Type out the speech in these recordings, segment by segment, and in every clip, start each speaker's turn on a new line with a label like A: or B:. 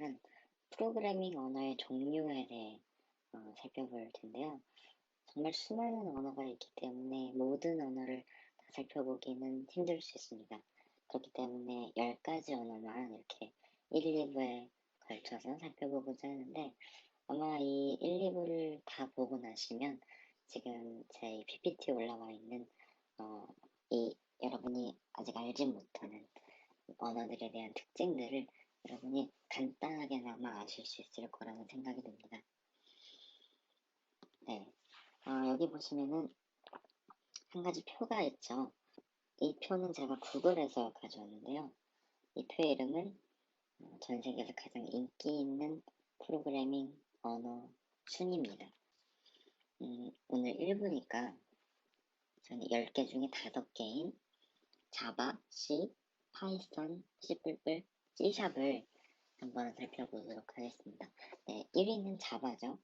A: 오늘은 프로그래밍 언어의 종류에 대해 어, 살펴볼 텐데요. 정말 수많은 언어가 있기 때문에 모든 언어를 다 살펴보기는 힘들 수 있습니다. 그렇기 때문에 10가지 언어만 이렇게 1, 2부에 걸쳐서 살펴보고자 하는데 아마 이 1, 2부를 다 보고 나시면 지금 제 PPT 올라와 있는 어, 이 여러분이 아직 알지 못하는 언어들에 대한 특징들을 여러분이 간단하게나마 아실 수 있을 거라는 생각이 듭니다. 네, 어, 여기 보시면은 한 가지 표가 있죠. 이 표는 제가 구글에서 가져왔는데요. 이 표의 이름은 어, 전 세계에서 가장 인기 있는 프로그래밍 언어 순입니다. 음, 오늘 1부니까 저는 10개 중에 5개인 자바, C, 파이썬, C++, C샵을 한번 살펴보도록 하겠습니다. 네, 1위는 자바죠.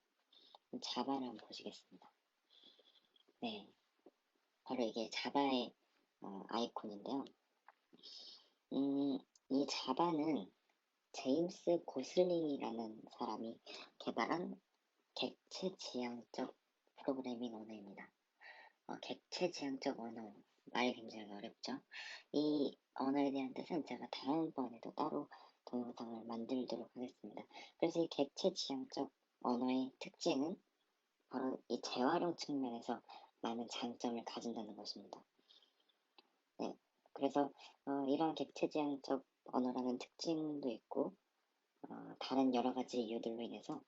A: 자바를 한번 보시겠습니다. 네, 바로 이게 자바의 어, 아이콘인데요. 음, 이 자바는 제임스 고슬링이라는 사람이 개발한 객체 지향적 프로그래밍 언어입니다. 어, 객체 지향적 언어 말 굉장히 어렵죠. 이 언어에 대한 뜻은 제가 다음번에도 따로 동영상을 만들도록 하겠습니다. 그래서 이 객체 지향적 언어의 특징은 바로 이 재활용 측면에서 많은 장점을 가진다는 것입니다. 네, 그래서 어, 이런 객체 지향적 언어라는 특징도 있고 어, 다른 여러 가지 이유들로 인해서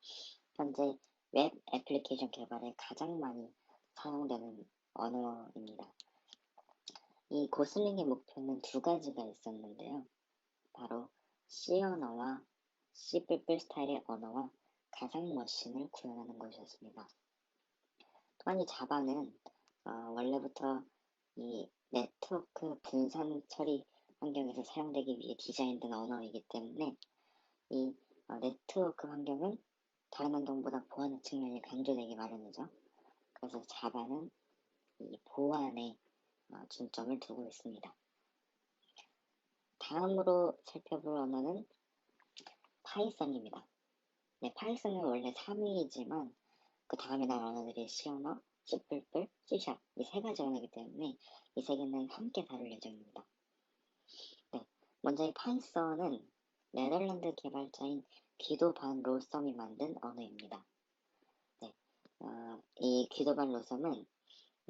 A: 현재 웹 애플리케이션 개발에 가장 많이 사용되는 언어입니다. 이 고슬링의 목표는 두 가지가 있었는데요. 바로 C 언어와 C++ 스타일의 언어와 가상 머신을 구현하는 것이었습니다. 또한 이 자바는 어, 원래부터 이 네트워크 분산 처리 환경에서 사용되기 위해 디자인된 언어이기 때문에 이 어, 네트워크 환경은 다른 환경보다 보안 측면이 강조되기 마련이죠. 그래서 자바는 이 보안에 어, 중점을 두고 있습니다. 다음으로 살펴볼 언어는 파이썬입니다. 네, 파이썬은 원래 3위이지만 그 다음에 나온 언어들이 C 언어, C++, C샵 이 세 가지 언어이기 때문에 이 세 개는 함께 다룰 예정입니다. 네, 먼저 이 파이썬은 네덜란드 개발자인 귀도 반 로썸이 만든 언어입니다. 네, 어, 이 귀도 반 로썸은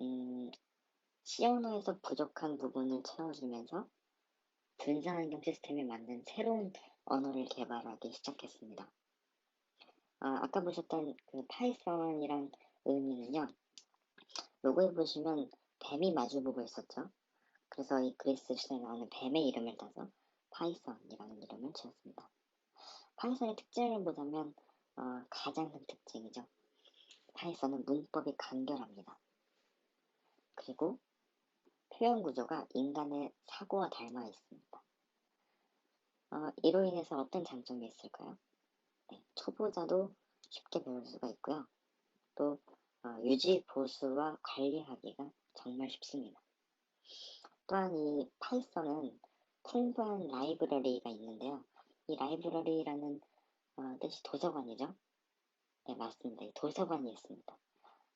A: 음, C 언어에서 부족한 부분을 채워주면서 분산 환경 시스템을 만든 새로운 언어를 개발하기 시작했습니다. 아, 아까 보셨던 그 파이썬이란 의미는요. 로고에 보시면 뱀이 마주보고 있었죠. 그래서 이 그리스 시대에 나오는 뱀의 이름을 따서 파이썬이라는 이름을 지었습니다. 파이썬의 특징을 보자면 어, 가장 큰 특징이죠. 파이썬은 문법이 간결합니다. 그리고 표현 구조가 인간의 사고와 닮아 있습니다. 어, 이로 인해서 어떤 장점이 있을까요? 네, 초보자도 쉽게 배울 수가 있고요. 또 어, 유지 보수와 관리하기가 정말 쉽습니다. 또한 이 파이썬은 풍부한 라이브러리가 있는데요. 이 라이브러리라는 어, 뜻이 도서관이죠. 네, 맞습니다. 도서관이 있습니다.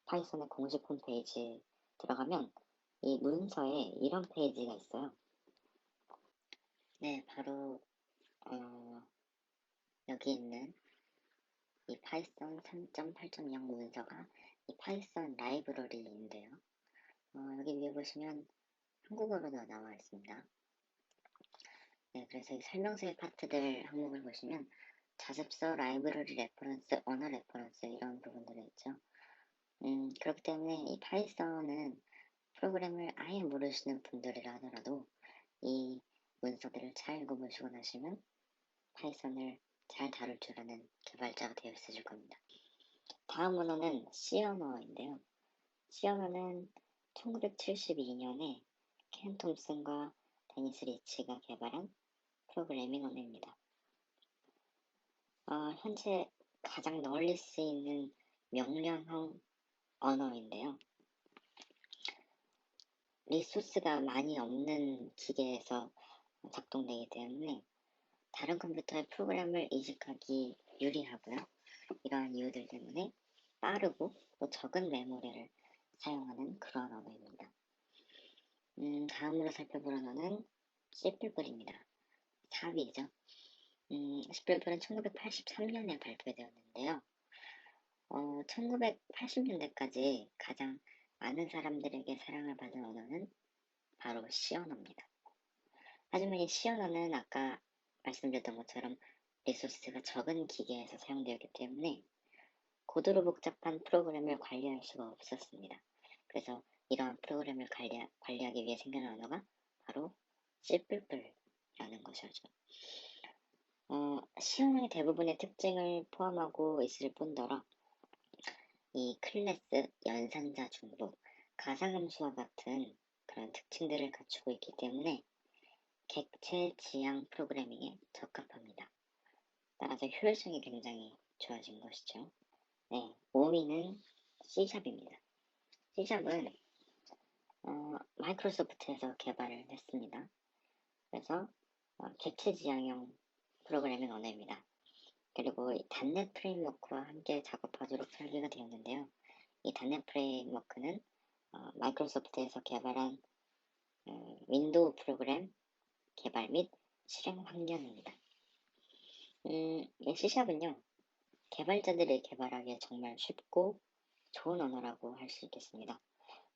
A: 파이썬의 공식 홈페이지에 들어가면 이 문서에 이런 페이지가 있어요. 네, 바로 어, 여기 있는 이 파이썬 3.8.0 문서가 이 파이썬 라이브러리인데요. 어, 여기 위에 보시면 한국어로도 나와 있습니다. 네, 그래서 이 설명서의 파트들 항목을 보시면 자습서, 라이브러리 레퍼런스, 언어 레퍼런스 이런 부분들이 있죠. 음, 그렇기 때문에 이 파이썬은 프로그램을 아예 모르시는 분들이라 하더라도 이 문서들을 잘 읽어보시고 나시면 파이썬을 잘 다룰 줄 아는 개발자가 되어 있으실 겁니다. 다음 언어는 C 언어인데요. C 언어는 1972년에 켄 톰슨과 데니스 리치가 개발한 프로그래밍 언어입니다. 어, 현재 가장 널리 쓰이는 명령형 언어인데요. 리소스가 많이 없는 기계에서 작동되기 때문에 다른 컴퓨터에 프로그램을 이식하기 유리하고요. 이러한 이유들 때문에 빠르고 또 적은 메모리를 사용하는 그러한 언어입니다. 음, 다음으로 살펴볼 언어는 C++입니다. 4위죠. 음, C++은 1983년에 발표되었는데요. 어, 1980년대까지 가장 많은 사람들에게 사랑을 받은 언어는 바로 C 언어입니다. 하지만 이 C 언어는 아까 말씀드렸던 것처럼 리소스가 적은 기계에서 사용되었기 때문에 고도로 복잡한 프로그램을 관리할 수가 없었습니다. 그래서 이러한 프로그램을 관리, 관리하기 위해 생겨난 언어가 바로 C++라는 것이죠. 어, 언어의 대부분의 특징을 포함하고 있을 뿐더러 이 클래스, 연산자 중복, 가상함수와 같은 그런 특징들을 갖추고 있기 때문에 객체 지향 프로그래밍에 적합합니다. 따라서 효율성이 굉장히 좋아진 것이죠. 네, 5위는 C샵입니다. C샵은 어, 마이크로소프트에서 개발을 했습니다. 그래서 어, 객체 지향형 프로그래밍 언어입니다. 이 단넷 프레임워크와 함께 작업하도록 설계가 되었는데요. 이 단넷 프레임워크는 어, 마이크로소프트에서 개발한 어, 윈도우 프로그램 개발 및 실행 환경입니다. 음, 이 C샵은요, 개발자들이 개발하기에 정말 쉽고 좋은 언어라고 할 수 있겠습니다.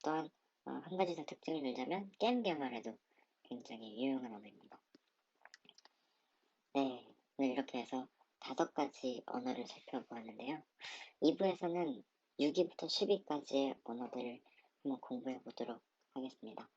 A: 또한 어, 한 가지 더 특징을 들자면 게임 개발에도 굉장히 유용한 언어입니다. 네, 오늘 이렇게 해서 다섯 가지 언어를 살펴보았는데요. 2부에서는 6위부터 10위까지의 언어들을 한번 공부해 보도록 하겠습니다.